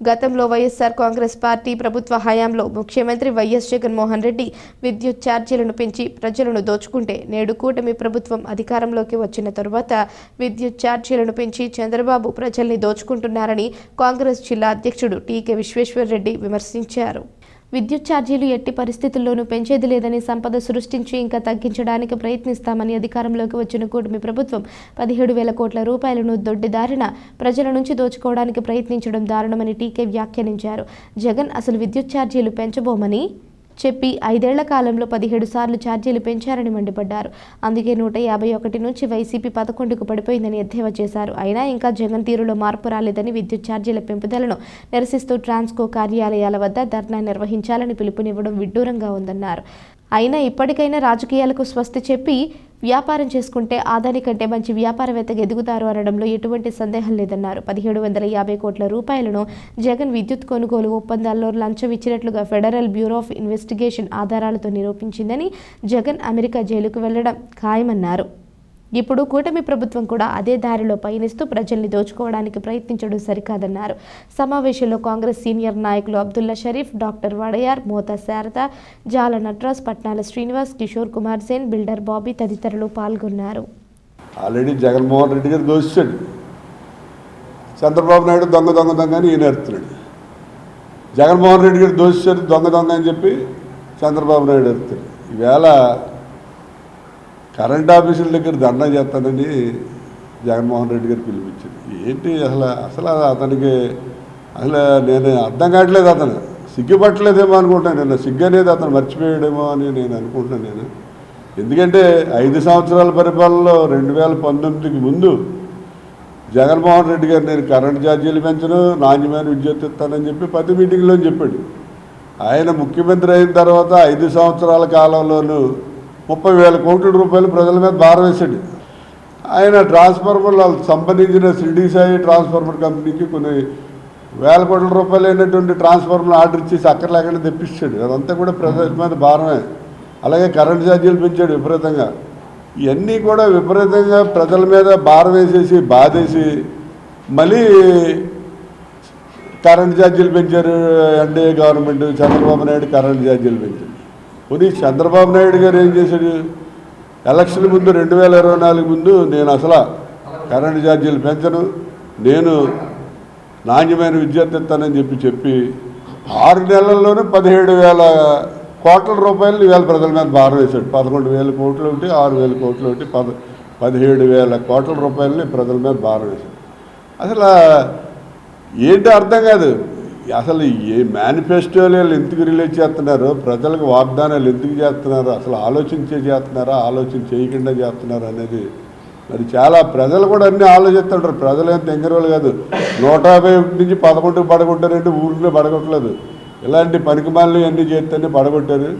గతంలో వైఎస్ఆర్ కాంగ్రెస్ పార్టీ ప్రభుత్వ హయాంలో ముఖ్యమంత్రి వైఎస్ జగన్మోహన్ రెడ్డి విద్యుత్ ఛార్జీలను పెంచి ప్రజలను దోచుకుంటే నేడు కూటమి ప్రభుత్వం అధికారంలోకి వచ్చిన తరువాత విద్యుత్ ఛార్జీలను పెంచి చంద్రబాబు ప్రజల్ని దోచుకుంటున్నారని కాంగ్రెస్ జిల్లా అధ్యక్షుడు టీకే విశ్వేశ్వరరెడ్డి విమర్శించారు. విద్యుత్ ఛార్జీలు ఎట్టి పరిస్థితుల్లోనూ పెంచేది లేదని సంపద సృష్టించి ఇంకా తగ్గించడానికి ప్రయత్నిస్తామని అధికారంలోకి వచ్చిన కూటమి ప్రభుత్వం పదిహేడు వేల కోట్ల రూపాయలను దొడ్డిదారిన ప్రజల నుంచి దోచుకోవడానికి ప్రయత్నించడం దారుణమని టీకే వ్యాఖ్యానించారు. జగన్ అసలు విద్యుత్ ఛార్జీలు పెంచబోమని చెప్పి ఐదేళ్ళ కాలంలో పదిహేడు సార్లు ఛార్జీలు పెంచారని మండిపడ్డారు. అందుకే నూట యాభై ఒకటి నుంచి వైసీపీ పదకొండుకు పడిపోయిందని ఎద్దేవా చేశారు. అయినా ఇంకా జగన్ తీరులో మార్పు రాలేదని విద్యుత్ ఛార్జీల పెంపుదలను నిరసిస్తూ ట్రాన్స్కో కార్యాలయాల వద్ద ధర్నా నిర్వహించాలని పిలుపునివ్వడం విడ్డూరంగా ఉందన్నారు. అయినా ఇప్పటికైనా రాజకీయాలకు స్వస్తి చెప్పి వ్యాపారం చేసుకుంటే ఆదాని కంటే మంచి వ్యాపారవేత్తగా ఎదుగుతారు అనడంలో ఎటువంటి సందేహం లేదన్నారు. పదిహేడు వందల యాభై కోట్ల రూపాయలను జగన్ విద్యుత్ కొనుగోలు ఒప్పందాల్లో లంచం ఇచ్చినట్లుగా ఫెడరల్ బ్యూరో ఆఫ్ ఇన్వెస్టిగేషన్ ఆధారాలతో నిరూపించిందని జగన్ అమెరికా జైలుకు వెళ్ళడం ఖాయమన్నారు. ఇప్పుడు కూటమి ప్రభుత్వం కూడా అదే దారిలో పయనిస్తూ ప్రజల్ని దోచుకోవడానికి ప్రయత్నించడం సరికాదన్నారు. సమావేశంలో కాంగ్రెస్ సీనియర్ నాయకులు అబ్దుల్లా షరీఫ్ డాక్టర్ వడయార్ మోతా శారద జాల నట్రాస్ పట్నాల శ్రీనివాస్ కిషోర్ కుమార్ సేన్ బిల్డర్ బాబీ తదితరులు పాల్గొన్నారు. ఆల్రెడీ జగన్మోహన్ రెడ్డి గారు దోషించాడు చంద్రబాబు నాయుడు దొంగ దొంగ దొంగ అని ఈయన ఎడుతున్నాడు. జగన్మోహన్ రెడ్డి గారు దోషించాడు దొంగ దొంగ అని చెప్పి చంద్రబాబు నాయుడు ఎడుతాడు ఈవేళ కరెంట్ ఆఫీసుల దగ్గర దండం చేస్తానని జగన్మోహన్ రెడ్డి గారు పిలిపించింది ఏంటి అసలు అసలు అతనికి అసలు నేను అర్థం కావట్లేదు అతను. సిగ్గుపట్టలేదేమో అనుకుంటాను నేను. సిగ్గు అనేది అతను మర్చిపోయాడేమో అని నేను అనుకుంటున్నాను నేను. ఎందుకంటే ఐదు సంవత్సరాల పరిపాలనలో రెండు వేల పంతొమ్మిదికి ముందు జగన్మోహన్ రెడ్డి గారు నేను కరెంట్ ఛార్జీలు పెంచను నాణ్యమైన విద్యుత్ ఇస్తానని చెప్పి ప్రతి మీటింగ్లో చెప్పాడు. ఆయన ముఖ్యమంత్రి అయిన తర్వాత ఐదు సంవత్సరాల కాలంలోనూ ముప్పై వేల కోట్ల రూపాయలు ప్రజల మీద భారవేశాడు ఆయన ట్రాన్స్ఫార్మర్లు సంబంధించిన షిరిడి సాయి ట్రాన్స్ఫార్మర్ కంపెనీకి కొన్ని వేల కోట్ల రూపాయలు అయినటువంటి ట్రాన్స్ఫార్మర్లు ఆర్డర్ ఇచ్చేసి అక్కడ లేకుండా తెప్పించాడు. అదంతా కూడా ప్రజల మీద భారమే. అలాగే కరెంట్ ఛార్జీలు పెంచాడు విపరీతంగా. ఇవన్నీ కూడా విపరీతంగా ప్రజల మీద భారం వేసేసి బాధేసి మళ్ళీ కరెంట్ ఛార్జీలు పెంచారు NDA government Chandrababu Naidu current ఛార్జీలు పెంచారు. పోనీ చంద్రబాబు నాయుడు గారు ఏం చేశాడు? ఎలక్షన్ ముందు రెండు వేల ఇరవై నాలుగు ముందు నేను అసలు కరెంట్ ఛార్జీలు పెంచను. నేను నాణ్యమైన విద్యార్థిస్తానని ఇస్తానని చెప్పి చెప్పి ఆరు నెలల్లోనే పదిహేడు వేల కోట్ల రూపాయలు ఇవాళ ప్రజల మీద భారం వేశాడు. పదకొండు వేల కోట్లు ఒకటి ఆరు వేల కోట్లు ఒకటి పద పదిహేడు వేల కోట్ల రూపాయలని ప్రజల మీద భారం వేశాడు. అసలు ఏంటి అర్థం కాదు. అసలు ఏ మేనిఫెస్టోలు ఎందుకు రిలీజ్ చేస్తున్నారు? ప్రజలకు వాగ్దానాలు ఎందుకు చేస్తున్నారు? అసలు ఆలోచించే చేస్తున్నారా? ఆలోచన చేయకుండా చేస్తున్నారు అనేది. మరి చాలా ప్రజలు కూడా అన్ని ఆలోచిస్తుంటారు. ప్రజలు ఏం తెంగరోళ్ళు కాదు. నూట యాభై ఒకటి నుంచి పదకొండుకు పడగొట్టారంటే ఊళ్ళో పడగొట్టలేదు. ఇలాంటి పనికిమాలు అన్నీ చేస్తేనే పడగొట్టారు?